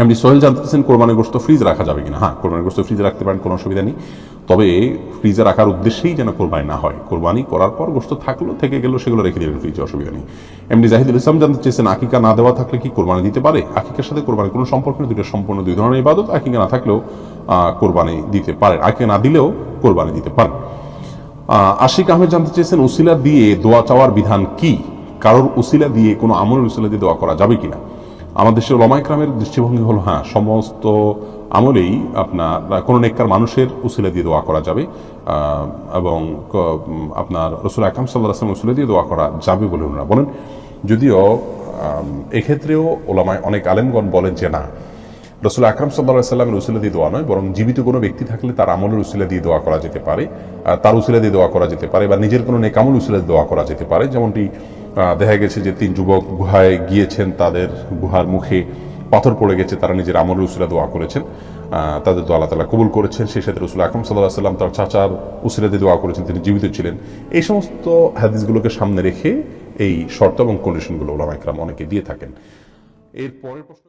এমনি সোহেল জানতেছেন কোরবানির গোস্ত ফ্রিজ রাখা যাবে কিনা। হ্যাঁ কোরবানির গোস্ত ফ্রিজে রাখতে পারেন কোনো অসুবিধা নেই। তবে ফ্রিজে রাখার উদ্দেশ্যেই যেন কোরবানি না হয়। কোরবানি করার পর গোস্ত থাকল থেকে গেলো সেগুলো রেখে দিলেন ফ্রিজে অসুবিধা নেই। এমনি জাহিদুল ইসলাম জানতে চেয়েছেন আকিকা না দেওয়া থাকলে কি কোরবানি দিতে পারে? আকিকার সাথে কোরবানি কোনো সম্পর্ক নেই দুটো সম্পূর্ণ দুই ধরনের ইবাদত। আকিকা না থাকলেও কোরবানি দিতে পারেন। আকিকা না দিলেও কোরবানি দিতে আহ, আশিক আহমেদ জানতে চেয়েছেন উসিলা দিয়ে দোয়া চাওয়ার বিধান কি? কারোর উসিলা দিয়ে কোনো আমলের উসিলা দিয়ে দোয়া করা যাবে কিনা? আমাদের দেশের লমাইক্রামের দৃষ্টিভঙ্গি হলো হ্যাঁ সমস্ত আমলেই আপনার, কোনো নেককার মানুষের উসিলা দিয়ে দোয়া করা যাবে এবং আপনার রসুল আকাম সাল্লাহ আসলাম উসিলা দিয়ে দোয়া করা যাবে বলে ওনারা বলেন। যদিও এক্ষেত্রেও ওলামায় অনেক আলেমগণ বলেন যে না, রসুল আকরাম সাল্লাহ সাল্লামের উসিলা দিয়ে দোয়া নয়, বরং জীবিত কোনো ব্যক্তি থাকলে তার আমলের উসিলা দিয়ে দোয়া করা যেতে পারে তার উসিলা দিয়ে দোয়া করা যেতে পারে, বা নিজের কোনো নেকামল উসিলা দিয়ে করা যেতে পারে, যেমনটি দেখা গেছে যে তিন যুবক গুহায় গিয়েছেন, তাদের গুহার মুখে পাথর পড়ে গেছে, তারা নিজের আমল উসিলা দোয়া করেছেন তাদের দোয়া আল্লাহ তালা কবুল করেছেন। সেই সাথে রসুল আকরম সাল্লাহ সাল্লাম তার চাচার উসিলা দোয়া করেছেন, তিনি জীবিত ছিলেন। এই সমস্ত হাদিসগুলোকে সামনে রেখে এই শর্ত এবং কন্ডিশনগুলো ওলামাইকরাম অনেকে দিয়ে থাকেন। এর পরের প্রশ্ন